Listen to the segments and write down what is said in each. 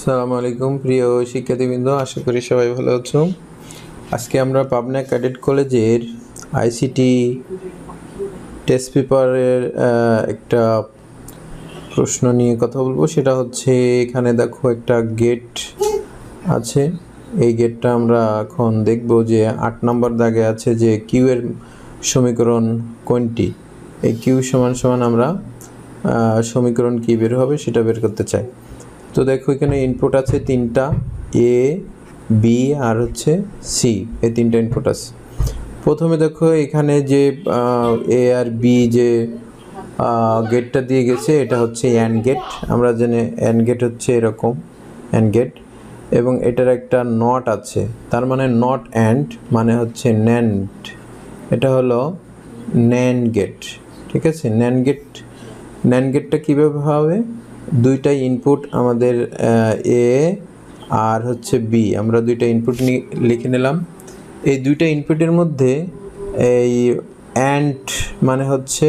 সালামু আলাইকুম, প্রিয় শিক্ষার্থীবৃন্দ, আশা করি সবাই ভালো আছো। আজকে আমরা পাবনা ক্যাডেট কলেজের আইসিটি টেস্ট পেপারের একটা প্রশ্ন নিয়ে কথা বলব। সেটা হচ্ছে, এখানে দেখো একটা গেট আছে। এই গেটটা আমরা এখন দেখব যে আট নম্বর দাগে আছে যে কিউ এর সমীকরণ কোনটি? এই কিউ সমান সমান আমরা সমীকরণ কি বের হবে সেটা বের করতে চাই। তো দেখো এখানে ইনপুট আছে তিনটা এ বি আর হচ্ছে সি এই তিনটা ইনপুট আছে। প্রথমে দেখো এখানে যে এ আর বি যে গেটটা দিয়ে গেছে, এটা হচ্ছে অ্যান্ড গেট আমরা জানি অ্যান্ড গেট হচ্ছে এরকম অ্যান্ড গেট এবং এটার একটা নট আছে, তার মানে নট অ্যান্ড মানে হচ্ছে ন্যান্ড এটা হলো ন্যান্ড গেট ঠিক আছে? ন্যান্ড গেট ন্যান্ড গেটটা কীভাবে হবে? দুইটা ইনপুট আমাদের এ আর হচ্ছে বি আমরা দুইটা ইনপুট লিখে নিলাম। এই দুইটা ইনপুটের মধ্যে এই অ্যান্ড মানে হচ্ছে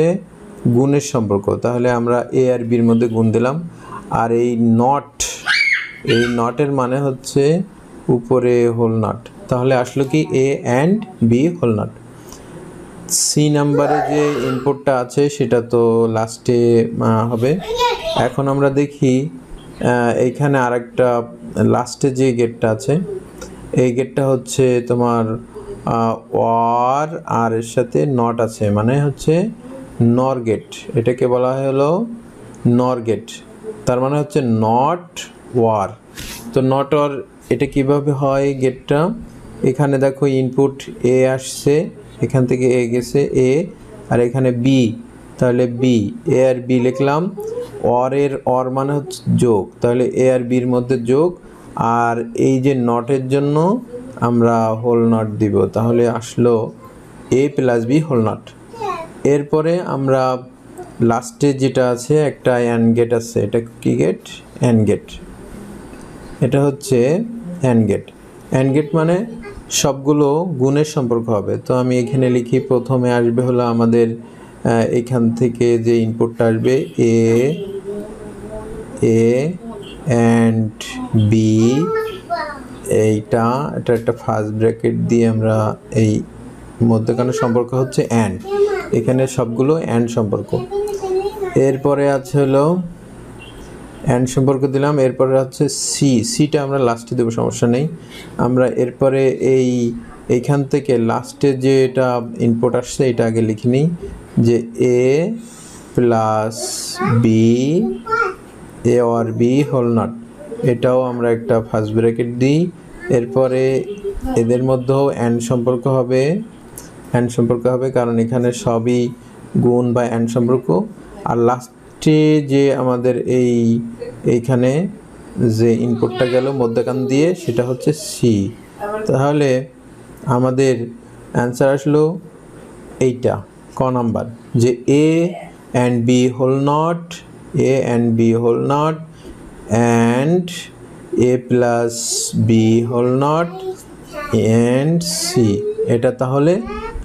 গুণের সম্পর্ক। তাহলে আমরা এ আর বির মধ্যে গুণ দিলাম। আর এই নট এই নটের মানে হচ্ছে উপরে হোল নট তাহলে আসলো কি A and B whole not C নাম্বারে যে ইনপুটটা আছে, সেটা তো লাস্টে হবে। এখন আমরা দেখি এইখানে আরেকটা লাস্টে যে গেটটা আছে, এই গেটটা হচ্ছে তোমার ওয়ার আর এর সাথে নট আছে মানে হচ্ছে নর গেট এটাকে বলা হলো নর গেট তার মানে হচ্ছে নট ওয়ার তো নট ওয়ার এটা কীভাবে হয় গেটটা এখানে দেখো ইনপুট এ আসছে এখান থেকে এ গেছে এ, আর এখানে বি। তাহলে বি, এ আর বি লিখলাম। অর এর অর মানে হচ্ছে যোগ। তাহলে এ আর বির মধ্যে যোগ। আর এই যে নটের জন্য আমরা হোল নট দিব। তাহলে আসলো A plus B whole not এরপরে আমরা লাস্টে যেটা আছে, একটা অ্যান্ড গেট আছে। এটা কি গেট অ্যান্ড গেট এটা হচ্ছে অ্যান্ড গেট অ্যান্ড গেট মানে সবগুলো গুণের সম্পর্ক হবে। তো আমি এখানে লিখি, প্রথমে আসবে হলো আমাদের এখান থেকে যে ইনপুটটা আসবে এ এ অ্যান্ড বি এইটা, এটা একটা ফার্স্ট ব্র্যাকেট দিয়ে আমরা এই মধ্যখানে সম্পর্ক হচ্ছে অ্যান্ড এখানে সবগুলো অ্যান্ড সম্পর্ক। এরপরে আছে হলো অ্যান্ড সম্পর্ক দিলাম, এরপরে হচ্ছে সি সিটা আমরা লাস্টে দেবো, সমস্যা নেই। আমরা এরপরে এই, এইখান থেকে লাস্টে যে এটা ইনপুট আসছে, এটা আগে লিখে নিই, যে এ প্লাস বি এ আর বি হোল নট এটাও আমরা একটা ফার্স্ট ব্র্যাকেট দিই। এরপরে এদের মধ্যেও অ্যান্ড সম্পর্ক হবে। অ্যান্ড সম্পর্ক হবে, কারণ এখানে সবই গুণ বা অ্যান্ড সম্পর্ক। আর লাস্টে যে আমাদের এই, এইখানে যে ইনপুটটা গেল মধ্যখান দিয়ে, সেটা হচ্ছে সি তাহলে আমাদের অ্যান্সার আসলো এইটা, ক নাম্বার, যে A and B whole not A and B whole not and A plus B whole not and C এটা তাহলে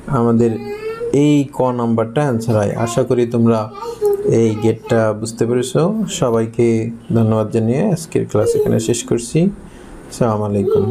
আমাদের এই ক নাম্বারটা অ্যান্সার হয়। আশা করি তোমরা এই গেটটা বুঝতে পেরেছ। সবাইকে ধন্যবাদ জানিয়ে আজকের ক্লাস এখানে শেষ করছি। আসসালামু আলাইকুম।